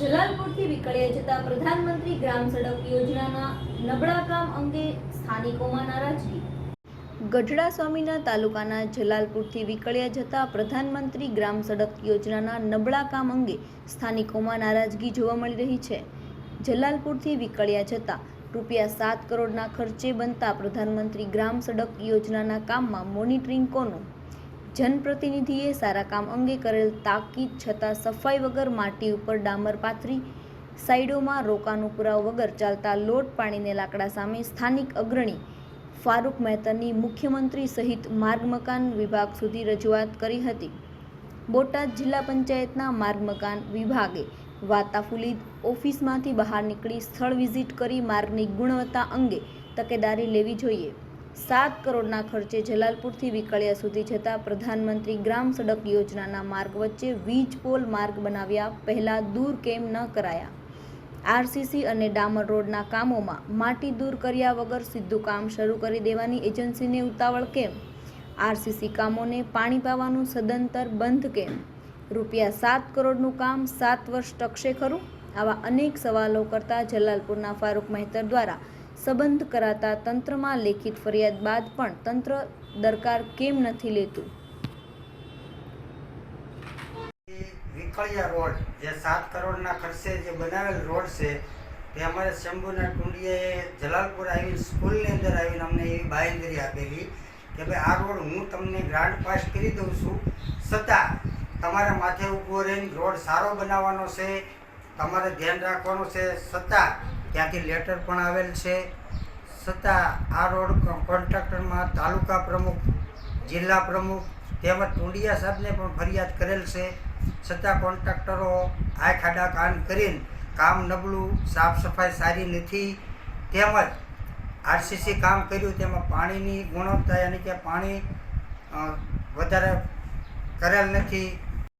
જલાલપુરથી વિકળ્યા જતા પ્રધાનમંત્રી ગ્રામ સડક યોજનાના નબળા કામ અંગે સ્થાનિકોમાં નારાજગી. ગઢડા સ્વામીના તાલુકાના જલાલપુરથી વિકળ્યા જતા પ્રધાનમંત્રી ગ્રામ સડક યોજનાના નબળા કામ અંગે સ્થાનિકોમાં નારાજગી જોવા મળી રહી છે. જલાલપુરથી વિકળ્યા જતા રૂપિયા સાત કરોડના ખર્ચે બનતા પ્રધાનમંત્રી ગ્રામ સડક યોજનાના કામમાં મોનિટરિંગ કોનું? જનપ્રતિનિધિએ સારા કામ અંગે કરેલ તાકીદ છતાં સફાઈ વગર માટી ઉપર ડામર પાથરી, સાઈડોમાં રોકાનું પુરાવ વગર ચાલતા લોટ પાણીને લાકડા સામે સ્થાનિક અગ્રણી ફારૂક મહેતાની મુખ્યમંત્રી સહિત માર્ગ મકાન વિભાગ સુધી રજૂઆત કરી હતી. બોટાદ જિલ્લા પંચાયતના માર્ગ મકાન વિભાગે વાતાફુલીદ ઓફિસમાંથી બહાર નીકળી સ્થળ વિઝિટ કરી માર્ગની ગુણવત્તા અંગે તકેદારી લેવી જોઈએ. સાત કરોડના ખર્ચે જલાલપુરથી વિકળિયા સુધી જતા પ્રધાનમંત્રી ગ્રામ સડક યોજનાના માર્ગ વચ્ચે વીજ પોલ માર્ગ બનાવ્યા પહેલાં દૂર કેમ ન કરાયા. આરસીસી અને ડામર રોડના કામોમાં માટી દૂર કર્યા વગર સીધું કામ શરૂ કરી દેવાની એજન્સીને ઉતાવળ કેમ? આરસીસી કામોને પાણી પાવાનું સદંતર બંધ કેમ? રૂપિયા સાત કરોડનું કામ સાત વર્ષ ટકશે ખરું? આવા અનેક સવાલો કરતા જલાલપુરના ફારૂક મહેતર દ્વારા સંબંધ કરાતા તંત્રમાં લેખિત ફરિયાદ બાદ પણ તંત્ર દરકાર કેમ નથી લેતું? વિકળિયા રોડ, જે સાત કરોડના ખર્ચે જે બનાવેલ રોડ છે, તે અમારે શંભુના ટુંડિયાએ જલાલપુર આવી સ્કૂલની અંદર આવીને અમને એવી બાંયધરી આપેલી કે ભાઈ, આ રોડ હું તમને ગ્રાન્ટ પાસ કરી દઉં છું. છતાં તમારા માથે ઊભો રહીને રોડ સારો બનાવવાનો છે તમારે ધ્યાન રાખવાનું છે છતાં ત્યાંથી લેટર પણ આવેલ છે. છતાં આ રોડ કોન્ટ્રાક્ટરમાં તાલુકા પ્રમુખ, જિલ્લા પ્રમુખ તેમજ ટુંડિયા સાહેબને પણ ફરિયાદ કરેલ છે. છતાં કોન્ટ્રાક્ટરો આ ખાડા કાન કરીને કામ નબળું, સાફ સફાઈ સારી નથી. તેમજ આરસીસી કામ કર્યું, તેમાં પાણીની ગુણવત્તા યાની કે પાણી વધારે કરેલ નથી.